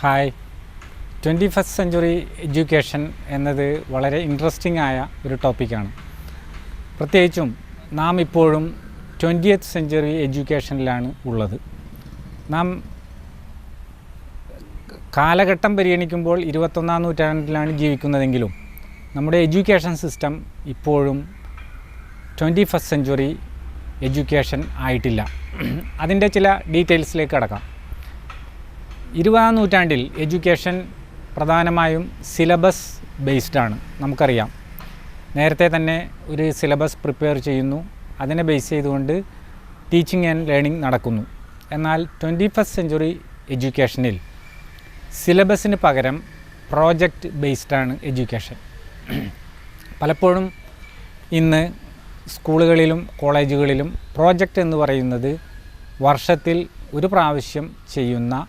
Hi. Twenty first century education എന്നത് വളരെ interesting ആയ ഒരു ടോപ്പിക്കാണ് പ്രത്യേകിച്ചും നാം ഇപ്പോഴും ട്വന്റിയത്ത് സെഞ്ച്വറി എഡ്യൂക്കേഷനിലാണ് ഉള്ളത്. നാം കാലഘട്ടം പരിഗണിക്കുമ്പോൾ ഇരുപത്തൊന്നാം നൂറ്റാണ്ടിലാണ് ജീവിക്കുന്നതെങ്കിലും നമ്മുടെ എഡ്യൂക്കേഷൻ സിസ്റ്റം ഇപ്പോഴും ട്വന്റി ഫസ്റ്റ് സെഞ്ച്വറി എഡ്യൂക്കേഷൻ ആയിട്ടില്ല. അതിന്റെ ചില ഡീറ്റെയിൽസിലേക്ക് കടക്കാം. ഇരുപതാം നൂറ്റാണ്ടിൽ എഡ്യൂക്കേഷൻ പ്രധാനമായും സിലബസ് ബേസ്ഡ് ആണ്. നമുക്കറിയാം. നേരത്തെ തന്നെ ഒരു സിലബസ് പ്രിപ്പയർ ചെയ്യുന്നു. അതിനെ ബേസ് ചെയ്തുകൊണ്ട് ടീച്ചിങ് ആൻഡ് ലേണിംഗ് നടക്കുന്നു. എന്നാൽ ട്വന്റി ഫസ്റ്റ് സെഞ്ചുറി എഡ്യൂക്കേഷനിൽ സിലബസിന് പകരം പ്രോജക്റ്റ് ബേസ്ഡാണ് എഡ്യൂക്കേഷൻ. പലപ്പോഴും ഇന്ന് സ്കൂളുകളിലും കോളേജുകളിലും പ്രോജക്റ്റ് എന്ന് പറയുന്നത് വർഷത്തിൽ ഒരു പ്രാവശ്യം ചെയ്യുന്ന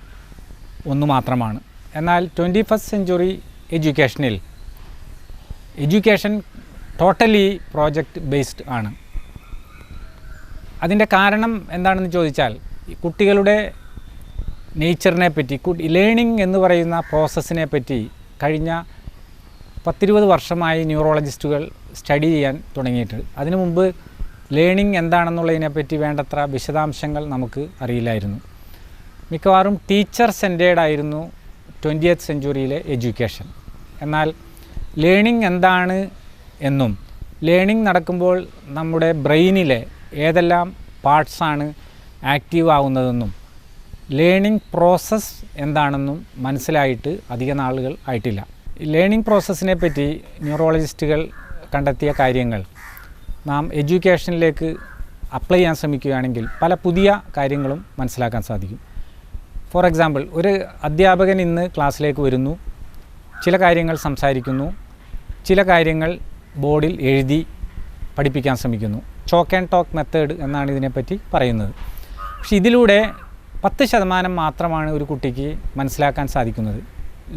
ഒന്ന് മാത്രമാണ്. എന്നാൽ ട്വന്റി ഫസ്റ്റ് സെഞ്ചുറി എഡ്യൂക്കേഷനിൽ എഡ്യൂക്കേഷൻ ടോട്ടലി പ്രോജക്റ്റ് ബേസ്ഡ് ആണ്. അതിന്റെ കാരണം എന്താണെന്ന് ചോദിച്ചാൽ കുട്ടികളുടെ നേച്ചറിനെ പറ്റി ലേണിംഗ് എന്ന് പറയുന്ന പ്രോസസ്സിനെ പറ്റി കഴിഞ്ഞ പത്തിരുപത് വർഷമായി ന്യൂറോളജിസ്റ്റുകൾ സ്റ്റഡി ചെയ്യാൻ തുടങ്ങിയിട്ട്. അതിനു മുമ്പ് ലേണിംഗ് എന്താണെന്നുള്ളതിനെപ്പറ്റി വേണ്ടത്ര വിശദാംശങ്ങൾ നമുക്ക് അറിയില്ലായിരുന്നു. മിക്കവാറും ടീച്ചർ സെന്റേഡ് ആയിരുന്നു ട്വന്റിയത്ത് സെഞ്ചുറിയിലെ എഡ്യൂക്കേഷൻ എന്നാൽ ലേണിംഗ് എന്താണ് എന്നും ലേണിംഗ് നടക്കുമ്പോൾ നമ്മുടെ ബ്രെയിനിലെ ഏതെല്ലാം പാർട്സാണ് ആക്റ്റീവ് ആവുന്നതെന്നും ലേണിംഗ് പ്രോസസ്സ് എന്താണെന്നും മനസ്സിലായിട്ട് അധിക നാളുകൾ ആയിട്ടില്ല. ലേണിംഗ് പ്രോസസ്സിനെ പറ്റി ന്യൂറോളജിസ്റ്റുകൾ കണ്ടെത്തിയ കാര്യങ്ങൾ നാം എഡ്യൂക്കേഷനിലേക്ക് അപ്ലൈ ചെയ്യാൻ ശ്രമിക്കുകയാണെങ്കിൽ പല പുതിയ കാര്യങ്ങളും മനസ്സിലാക്കാൻ സാധിക്കും. ഫോർ എക്സാമ്പിൾ ഒരു അധ്യാപകൻ ഇന്ന് ക്ലാസ്സിലേക്ക് വരുന്നു ചില കാര്യങ്ങൾ സംസാരിക്കുന്നു ചില കാര്യങ്ങൾ ബോർഡിൽ എഴുതി പഠിപ്പിക്കാൻ ശ്രമിക്കുന്നു. ചോക്ക് ആൻഡ് ടോക്ക് മെത്തേഡ് എന്നാണ് ഇതിനെപ്പറ്റി പറയുന്നത്. പക്ഷെ ഇതിലൂടെ പത്ത് ശതമാനം മാത്രമാണ് ഒരു കുട്ടിക്ക് മനസ്സിലാക്കാൻ സാധിക്കുന്നത്.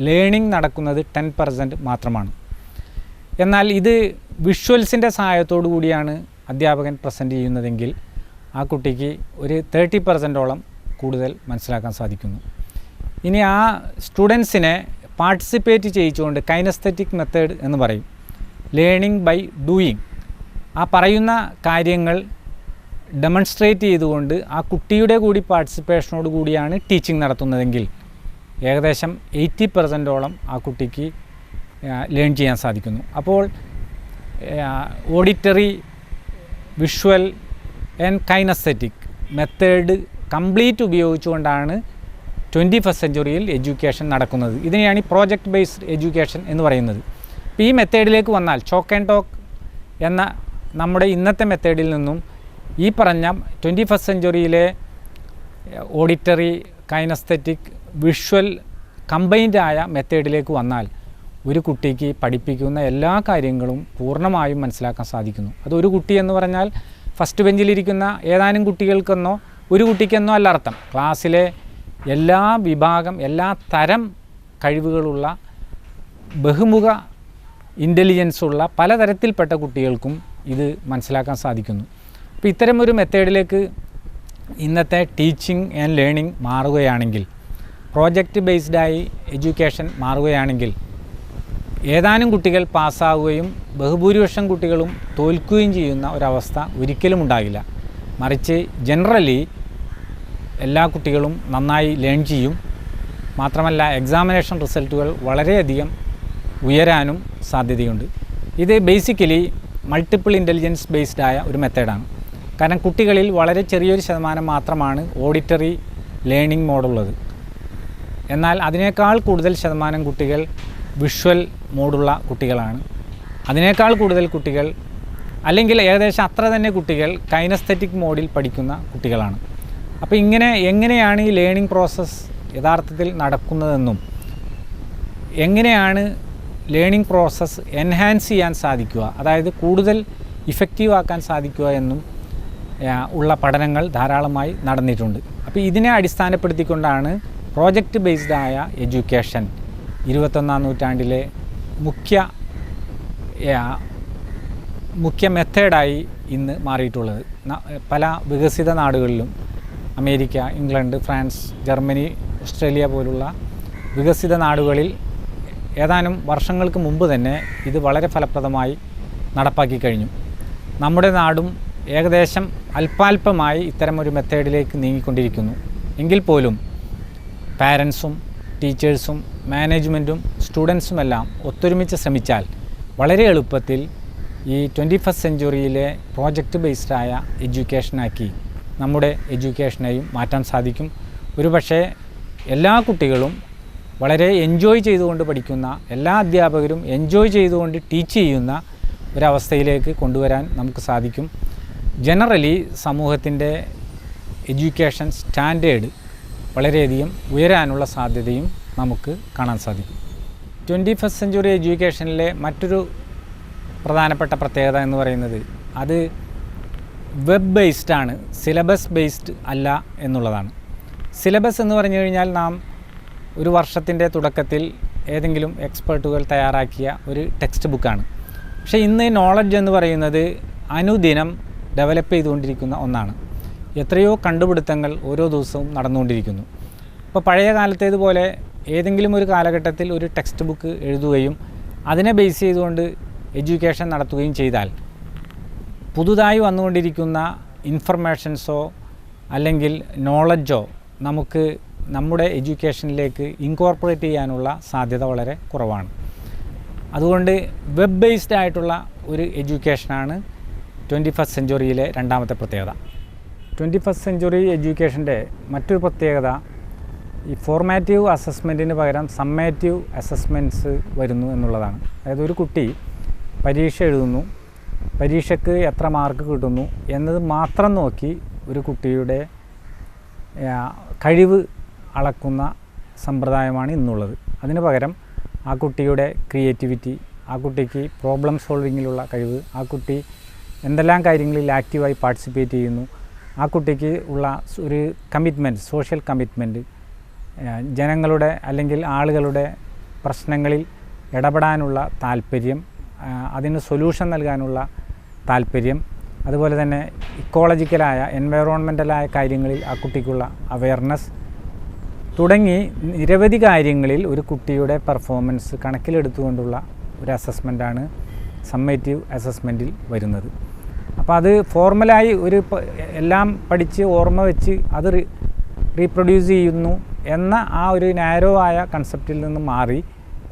ലേണിംഗ് നടക്കുന്നത് ടെൻ പെർസെന്റ് മാത്രമാണ്. എന്നാൽ ഇത് വിഷ്വൽസിന്റെ സഹായത്തോടു കൂടിയാണ് അധ്യാപകൻ പ്രസന്റ് ചെയ്യുന്നതെങ്കിൽ ആ കുട്ടിക്ക് ഒരു തേർട്ടി പെർസെന്റോളം കൂടുതൽ മനസ്സിലാക്കാൻ സാധിക്കുന്നു. ഇനി ആ സ്റ്റുഡൻസിനെ പാർട്ടിസിപ്പേറ്റ് ചെയ്യിച്ചുകൊണ്ട് കൈനസ്തറ്റിക് മെത്തേഡ് എന്ന് പറയും. ലേണിംഗ് ബൈ ഡൂയിങ് ആ പറയുന്ന കാര്യങ്ങൾ ഡെമോൺസ്ട്രേറ്റ് ചെയ്തുകൊണ്ട് ആ കുട്ടിയുടെ കൂടി പാർട്ടിസിപ്പേഷനോട് കൂടിയാണ് ടീച്ചിങ് നടത്തുന്നതെങ്കിൽ ഏകദേശം എയ്റ്റി പെർസെന്റോളം ആ കുട്ടിക്ക് ലേൺ ചെയ്യാൻ സാധിക്കുന്നു. അപ്പോൾ auditory visual and kinesthetic method complete ഉപയോഗിച്ചുകൊണ്ടാണ് ട്വന്റി ഫസ്റ്റ് സെഞ്ചുറിയിൽ എഡ്യൂക്കേഷൻ നടക്കുന്നത്. ഇതിനെയാണ് ഈ പ്രോജക്റ്റ് ബേസ്ഡ് എഡ്യൂക്കേഷൻ എന്ന് പറയുന്നത്. ഇപ്പോൾ ഈ മെത്തേഡിലേക്ക് വന്നാൽ ചോക്ക് ആൻഡ് ടോക്ക് എന്ന നമ്മുടെ ഇന്നത്തെ മെത്തേഡിൽ നിന്നും ഈ പറഞ്ഞ ട്വന്റി ഫസ്റ്റ് സെഞ്ചുറിയിലെ ഓഡിറ്ററി കൈനസ്തറ്റിക് വിഷ്വൽ കമ്പൈൻഡ് ആയ മെത്തേഡിലേക്ക് വന്നാൽ ഒരു കുട്ടിക്ക് പഠിപ്പിക്കുന്ന എല്ലാ കാര്യങ്ങളും പൂർണമായും മനസ്സിലാക്കാൻ സാധിക്കുന്നു. അത് ഒരു കുട്ടി എന്ന് പറഞ്ഞാൽ ഫസ്റ്റ് ബെഞ്ചിലിരിക്കുന്ന ഏതാനും കുട്ടികൾക്കെന്നോ ഒരു കുട്ടിക്കെന്നോ അല്ല അർത്ഥം. ക്ലാസ്സിലെ എല്ലാ വിഭാഗം എല്ലാ തരം കഴിവുകളുള്ള ബഹുമുഖ ഇന്റലിജൻസ് ഉള്ള പലതരത്തിൽപ്പെട്ട കുട്ടികൾക്കും ഇത് മനസ്സിലാക്കാൻ സാധിക്കുന്നു. അപ്പോൾ ഇത്തരം ഒരു മെത്തേഡിലേക്ക് ഇന്നത്തെ ടീച്ചിങ് ആൻഡ് ലേണിംഗ് മാറുകയാണെങ്കിൽ പ്രോജക്റ്റ് ബേസ്ഡായി എഡ്യൂക്കേഷൻ മാറുകയാണെങ്കിൽ ഏതാനും കുട്ടികൾ പാസ്സാവുകയും ബഹുഭൂരിപക്ഷം കുട്ടികളും തോൽക്കുകയും ചെയ്യുന്ന ഒരവസ്ഥ ഒരിക്കലും ഉണ്ടാകില്ല. മറിച്ച് ജനറലി എല്ലാ കുട്ടികളും നന്നായി ലേൺ ചെയ്യും. മാത്രമല്ല എക്സാമിനേഷൻ റിസൾട്ടുകൾ വളരെയധികം ഉയരാനും സാധ്യതയുണ്ട്. ഇത് ബേസിക്കലി മൾട്ടിപ്പിൾ ഇന്റലിജൻസ് ബേസ്ഡ് ആയ ഒരു മെത്തേഡാണ് കാരണം കുട്ടികളിൽ വളരെ ചെറിയൊരു ശതമാനം മാത്രമാണ് ഓഡിറ്ററി ലേണിംഗ് മോഡുള്ളത്. എന്നാൽ അതിനേക്കാൾ കൂടുതൽ ശതമാനം കുട്ടികൾ വിഷ്വൽ മോഡുള്ള കുട്ടികളാണ്. അതിനേക്കാൾ കൂടുതൽ കുട്ടികൾ അല്ലെങ്കിൽ ഏകദേശം അത്ര തന്നെ കുട്ടികൾ കൈനസ്തറ്റിക് മോഡിൽ പഠിക്കുന്ന കുട്ടികളാണ്. അപ്പോൾ ഇങ്ങനെ എങ്ങനെയാണ് ഈ ലേണിംഗ് പ്രോസസ്സ് യഥാർത്ഥത്തിൽ നടക്കുന്നതെന്നും എങ്ങനെയാണ് ലേണിംഗ് പ്രോസസ്സ് എൻഹാൻസ് ചെയ്യാൻ സാധിക്കുക അതായത് കൂടുതൽ ഇഫക്റ്റീവ് ആക്കാൻ സാധിക്കുക എന്നും ഉള്ള പഠനങ്ങൾ ധാരാളമായി നടന്നിട്ടുണ്ട്. അപ്പോൾ ഇതിനെ അടിസ്ഥാനപ്പെടുത്തിക്കൊണ്ടാണ് പ്രോജക്റ്റ് ബേസ്ഡ് ആയ എഡ്യൂക്കേഷൻ ഇരുപത്തൊന്നാം നൂറ്റാണ്ടിലെ മുഖ്യ മുഖ്യ മെത്തേഡായി ഇന്ന് മാറിയിട്ടുള്ളത്. പല വികസിത നാടുകളിലും America England France Germany Australia പോലുള്ള വികസിത നാടുകളിൽ ഏതാനും വർഷങ്ങൾക്ക് മുമ്പ് തന്നെ ഇത് വളരെ ഫലപ്രദമായി നടപ്പാക്കി കഴിഞ്ഞു. നമ്മുടെ നാടും ഏകദേശം അല്പാൽപമായി ഇത്തരമൊരു മെത്തേഡിലേക്ക് നീങ്ങിക്കൊണ്ടിരിക്കുന്നു. എങ്കിൽ പോലും പാരൻസും ടീച്ചേഴ്സും മാനേജ്മെന്റും സ്റ്റുഡൻസുമെല്ലാം ഒത്തൊരുമിച്ച് ശ്രമിച്ചാൽ വളരെ എളുപ്പത്തിൽ ഈ ട്വന്റി ഫസ്റ്റ് സെഞ്ചുറിയിലെ പ്രോജക്റ്റ് ബേസ്ഡായ എഡ്യൂക്കേഷനാക്കി നമ്മുടെ എഡ്യൂക്കേഷനെയും മാറ്റാൻ സാധിക്കും. ഒരുപക്ഷെ എല്ലാ കുട്ടികളും വളരെ എൻജോയ് ചെയ്തുകൊണ്ട് പഠിക്കുന്ന എല്ലാ അധ്യാപകരും എൻജോയ് ചെയ്തുകൊണ്ട് ടീച്ച് ചെയ്യുന്ന ഒരവസ്ഥയിലേക്ക് കൊണ്ടുവരാൻ നമുക്ക് സാധിക്കും. ജനറലി സമൂഹത്തിന്റെ എഡ്യൂക്കേഷൻ സ്റ്റാൻഡേർഡ് വളരെയധികം ഉയരാനുള്ള സാധ്യതയും നമുക്ക് കാണാൻ സാധിക്കും. ട്വന്റി ഫസ്റ്റ് സെഞ്ചുറി എഡ്യൂക്കേഷനിലെ മറ്റൊരു പ്രധാനപ്പെട്ട പ്രത്യേകത എന്ന് പറയുന്നത് അത് വെബ് ബേസ്ഡ് ആണ് സിലബസ് ബേസ്ഡ് അല്ല എന്നുള്ളതാണ്. സിലബസ് എന്ന് പറഞ്ഞു കഴിഞ്ഞാൽ നാം ഒരു വർഷത്തിന്റെ തുടക്കത്തിൽ ഏതെങ്കിലും എക്സ്പേർട്ടുകൾ തയ്യാറാക്കിയ ഒരു ടെക്സ്റ്റ് ബുക്കാണ് പക്ഷേ ഇന്ന് നോളജ് എന്ന് പറയുന്നത് അനുദിനം ഡെവലപ്പ് ചെയ്തുകൊണ്ടിരിക്കുന്ന ഒന്നാണ്. എത്രയോ കണ്ടുപിടുത്തങ്ങൾ ഓരോ ദിവസവും നടന്നുകൊണ്ടിരിക്കുന്നു. ഇപ്പോൾ പഴയ കാലത്തേതുപോലെ ഏതെങ്കിലും ഒരു കാലഘട്ടത്തിൽ ഒരു ടെക്സ്റ്റ് ബുക്ക് എഴുതുകയും അതിനെ ബേസ് ചെയ്തുകൊണ്ട് എഡ്യൂക്കേഷൻ നടത്തുകയും ചെയ്താൽ പുതുതായി വന്നുകൊണ്ടിരിക്കുന്ന ഇൻഫർമേഷൻസോ അല്ലെങ്കിൽ നോളജോ നമുക്ക് നമ്മുടെ എഡ്യൂക്കേഷനിലേക്ക് ഇൻകോർപ്പറേറ്റ് ചെയ്യാനുള്ള സാധ്യത വളരെ കുറവാണ്. അതുകൊണ്ട് വെബ് ബേസ്ഡ് ആയിട്ടുള്ള ഒരു എഡ്യൂക്കേഷനാണ് ട്വന്റി ഫസ്റ്റ് സെഞ്ചുറിയിലെ രണ്ടാമത്തെ പ്രത്യേകത. ട്വന്റി ഫസ്റ്റ് സെഞ്ചുറി എഡ്യൂക്കേഷന്റെ മറ്റൊരു പ്രത്യേകത ഈ ഫോർമാറ്റീവ് അസസ്മെന്റിന് പകരം സമ്മേറ്റീവ് അസസ്മെന്റ്സ് വരുന്നു എന്നുള്ളതാണ്. അതായത് ഒരു കുട്ടി പരീക്ഷ എഴുതുന്നു. പരീക്ഷയ്ക്ക് എത്ര മാർക്ക് കിട്ടുന്നു എന്നത് മാത്രം നോക്കി ഒരു കുട്ടിയുടെ കഴിവ് അളക്കുന്ന സമ്പ്രദായമാണ് ഇന്നുള്ളത്. അതിന് പകരം ആ കുട്ടിയുടെ ക്രിയേറ്റിവിറ്റി ആ കുട്ടിക്ക് പ്രോബ്ലം സോൾവിങ്ങിലുള്ള കഴിവ് ആ കുട്ടി എന്തെല്ലാം കാര്യങ്ങളിൽ ആക്റ്റീവായി പാർട്ടിസിപ്പേറ്റ് ചെയ്യുന്നു ആ കുട്ടിക്ക് ഉള്ള ഒരു കമ്മിറ്റ്മെന്റ് സോഷ്യൽ കമ്മിറ്റ്മെന്റ് ജനങ്ങളുടെ അല്ലെങ്കിൽ ആളുകളുടെ പ്രശ്നങ്ങളിൽ ഇടപെടാനുള്ള താല്പര്യം അതിന് സൊല്യൂഷൻ നൽകാനുള്ള താല്പര്യം അതുപോലെ തന്നെ ഇക്കോളജിക്കലായ എൻവയറോൺമെന്റലായ കാര്യങ്ങളിൽ ആ കുട്ടിക്കുള്ള അവയർനെസ് തുടങ്ങി നിരവധി കാര്യങ്ങളിൽ ഒരു കുട്ടിയുടെ പെർഫോമൻസ് കണക്കിലെടുത്തുകൊണ്ടുള്ള ഒരു അസസ്മെന്റാണ് സമ്മേറ്റീവ് അസസ്മെന്റിൽ വരുന്നത്. അപ്പോൾ അത് ഫോർമലായി ഒരു എല്ലാം പഠിച്ച് ഓർമ്മ വെച്ച് അത് റീപ്രൊഡ്യൂസ് ചെയ്യുന്നു എന്ന ആ ഒരു നാരോ ആയ കൺസെപ്റ്റിൽ നിന്ന് മാറി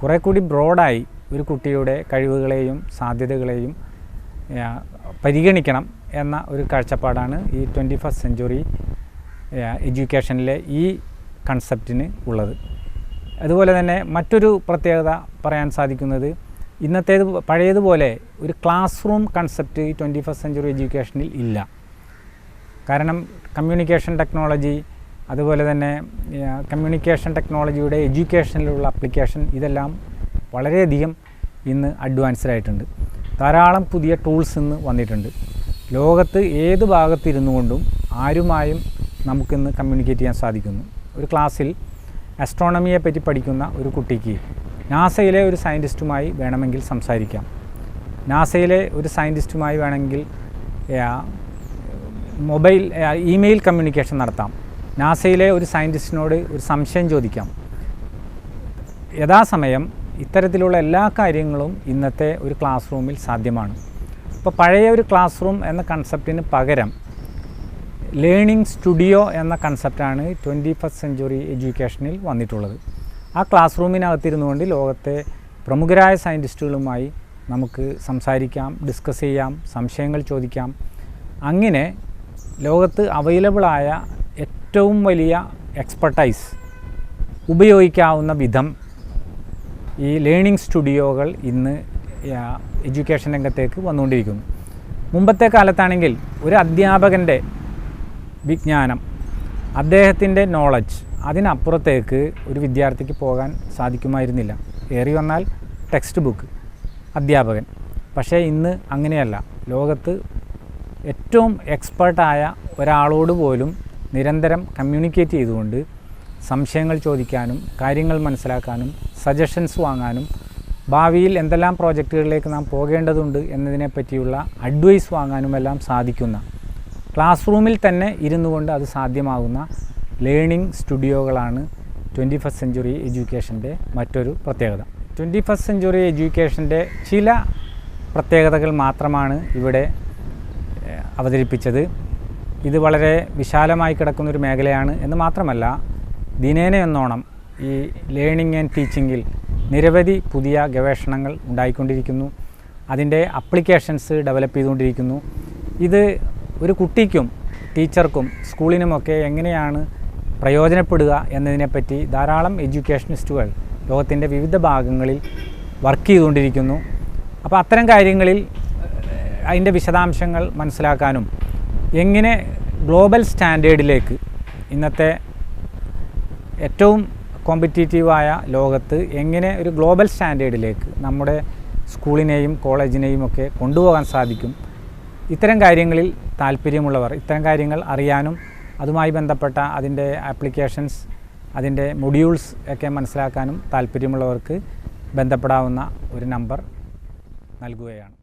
കുറേ കൂടി ബ്രോഡായി ഒരു കുട്ടിയുടെ കഴിവുകളെയും സാധ്യതകളെയും പരിഗണിക്കണം എന്ന ഒരു കാഴ്ചപ്പാടാണ് ഈ ട്വന്റി ഫസ്റ്റ് സെഞ്ചുറി എഡ്യൂക്കേഷനിലെ ഈ കൺസെപ്റ്റിന് ഉള്ളത്. അതുപോലെ തന്നെ മറ്റൊരു പ്രത്യേകത പറയാൻ സാധിക്കുന്നത് ഇന്നത്തേത് പഴയതുപോലെ ഒരു ക്ലാസ് റൂം കൺസെപ്റ്റ് ഈ ട്വന്റി ഫസ്റ്റ് സെഞ്ചുറി എഡ്യൂക്കേഷനിൽ ഇല്ല. കാരണം കമ്മ്യൂണിക്കേഷൻ ടെക്നോളജി അതുപോലെ തന്നെ കമ്മ്യൂണിക്കേഷൻ ടെക്നോളജിയുടെ എഡ്യൂക്കേഷനിലുള്ള അപ്ലിക്കേഷൻ ഇതെല്ലാം വളരെയധികം ഇന്ന് അഡ്വാൻസ്ഡ് ആയിട്ടുണ്ട് ധാരാളം പുതിയ ടൂൾസ് ഇന്ന് വന്നിട്ടുണ്ട്. ലോകത്ത് ഏത് ഭാഗത്തിരുന്നു കൊണ്ടും ആരുമായും നമുക്കിന്ന് കമ്മ്യൂണിക്കേറ്റ് ചെയ്യാൻ സാധിക്കുന്നു. ഒരു ക്ലാസ്സിൽ അസ്ട്രോണമിയെ പറ്റി പഠിക്കുന്ന ഒരു കുട്ടിക്ക് നാസയിലെ ഒരു സയന്റിസ്റ്റുമായി വേണമെങ്കിൽ സംസാരിക്കാം. നാസയിലെ ഒരു സയന്റിസ്റ്റുമായി വേണമെങ്കിൽ മൊബൈൽ ഇമെയിൽ കമ്മ്യൂണിക്കേഷൻ നടത്താം. നാസയിലെ ഒരു സയന്റിസ്റ്റിനോട് ഒരു സംശയം ചോദിക്കാം. യഥാസമയം ഇത്തരത്തിലുള്ള എല്ലാ കാര്യങ്ങളും ഇന്നത്തെ ഒരു ക്ലാസ് റൂമിൽ സാധ്യമാണ്. ഇപ്പോൾ പഴയ ഒരു ക്ലാസ് റൂം എന്ന കൺസെപ്റ്റിന് പകരം ലേണിംഗ് സ്റ്റുഡിയോ എന്ന കൺസെപ്റ്റാണ് ട്വന്റി ഫസ്റ്റ് സെഞ്ചുറി എഡ്യൂക്കേഷനിൽ വന്നിട്ടുള്ളത്. ആ ക്ലാസ് റൂമിനകത്തിരുന്നു കൊണ്ട് ലോകത്തെ പ്രമുഖരായ സയന്റിസ്റ്റുകളുമായി നമുക്ക് സംസാരിക്കാം ഡിസ്കസ് ചെയ്യാം സംശയങ്ങൾ ചോദിക്കാം. അങ്ങനെ ലോകത്ത് അവൈലബിളായ ഏറ്റവും വലിയ എക്സ്പെർട്ടൈസ് ഉപയോഗിക്കാവുന്ന വിധം ഈ ലേണിംഗ് സ്റ്റുഡിയോകൾ ഇന്ന് എഡ്യൂക്കേഷൻ രംഗത്തേക്ക് വന്നുകൊണ്ടിരിക്കുന്നു. മുമ്പത്തെ കാലത്താണെങ്കിൽ ഒരു അധ്യാപകന്റെ വിജ്ഞാനം അദ്ദേഹത്തിന്റെ നോളജ് അതിനപ്പുറത്തേക്ക് ഒരു വിദ്യാർത്ഥിക്ക് പോകാൻ സാധിക്കുമായിരുന്നില്ല. ഏറി വന്നാൽ ടെക്സ്റ്റ് ബുക്ക് അധ്യാപകൻ. പക്ഷേ ഇന്ന് അങ്ങനെയല്ല. ലോകത്ത് ഏറ്റവും എക്സ്പേർട്ടായ ഒരാളോട് പോലും നിരന്തരം കമ്മ്യൂണിക്കേറ്റ് ചെയ്തുകൊണ്ട് സംശയങ്ങൾ ചോദിക്കാനും കാര്യങ്ങൾ മനസ്സിലാക്കാനും സജഷൻസ് വാങ്ങാനും ഭാവിയിൽ എന്തെല്ലാം പ്രോജക്റ്റുകളിലേക്ക് നാം പോകേണ്ടതുണ്ട് എന്നതിനെ പറ്റിയുള്ള അഡ്വൈസ് വാങ്ങാനുമെല്ലാം സാധിക്കുന്ന ക്ലാസ് റൂമിൽ തന്നെ ഇരുന്നു കൊണ്ട് അത് സാധ്യമാകുന്ന ലേണിംഗ് സ്റ്റുഡിയോകളാണ് ട്വന്റി ഫസ്റ്റ് സെഞ്ചുറി എഡ്യൂക്കേഷന്റെ മറ്റൊരു പ്രത്യേകത. ട്വന്റി ഫസ്റ്റ് സെഞ്ചുറി എഡ്യൂക്കേഷന്റെ ചില പ്രത്യേകതകൾ മാത്രമാണ് ഇവിടെ അവതരിപ്പിച്ചത്. ഇത് വളരെ വിശാലമായി കിടക്കുന്നൊരു മേഖലയാണ് എന്ന് മാത്രമല്ല ദിനേന എന്നോണം ഈ ലേണിംഗ് ആൻഡ് ടീച്ചിങ്ങിൽ നിരവധി പുതിയ ഗവേഷണങ്ങൾ ഉണ്ടായിക്കൊണ്ടിരിക്കുന്നു. അതിന്റെ അപ്ലിക്കേഷൻസ് ഡെവലപ്പ് ചെയ്തുകൊണ്ടിരിക്കുന്നു. ഇത് ഒരു കുട്ടിക്കും ടീച്ചർക്കും സ്കൂളിനുമൊക്കെ എങ്ങനെയാണ് പ്രയോജനപ്പെടുക എന്നതിനെപ്പറ്റി ധാരാളം എഡ്യൂക്കേഷനിസ്റ്റുകൾ ലോകത്തിന്റെ വിവിധ ഭാഗങ്ങളിൽ വർക്ക് ചെയ്തുകൊണ്ടിരിക്കുന്നു. അപ്പോൾ അത്തരം കാര്യങ്ങളിൽ അതിന്റെ വിശദാംശങ്ങൾ മനസ്സിലാക്കാനും എങ്ങനെ ഗ്ലോബൽ സ്റ്റാൻഡേർഡിലേക്ക് ഇന്നത്തെ ഏറ്റവും കോമ്പറ്റീറ്റീവായ ലോകത്ത് എങ്ങനെ ഒരു ഗ്ലോബൽ സ്റ്റാൻഡേർഡിലേക്ക് നമ്മുടെ സ്കൂളിനെയും കോളേജിനെയും ഒക്കെ കൊണ്ടുപോകാൻ സാധിക്കും? ഇത്തരം കാര്യങ്ങളിൽ താല്പര്യമുള്ളവർ ഇത്തരം കാര്യങ്ങൾ അറിയാനും അതുമായി ബന്ധപ്പെട്ട അതിന്റെ ആപ്ലിക്കേഷൻസ് അതിന്റെ മൊഡ്യൂൾസ് ഒക്കെ മനസ്സിലാക്കാനും താല്പര്യമുള്ളവർക്ക് ബന്ധപ്പെടാവുന്ന ഒരു നമ്പർ നൽകുകയാണ്.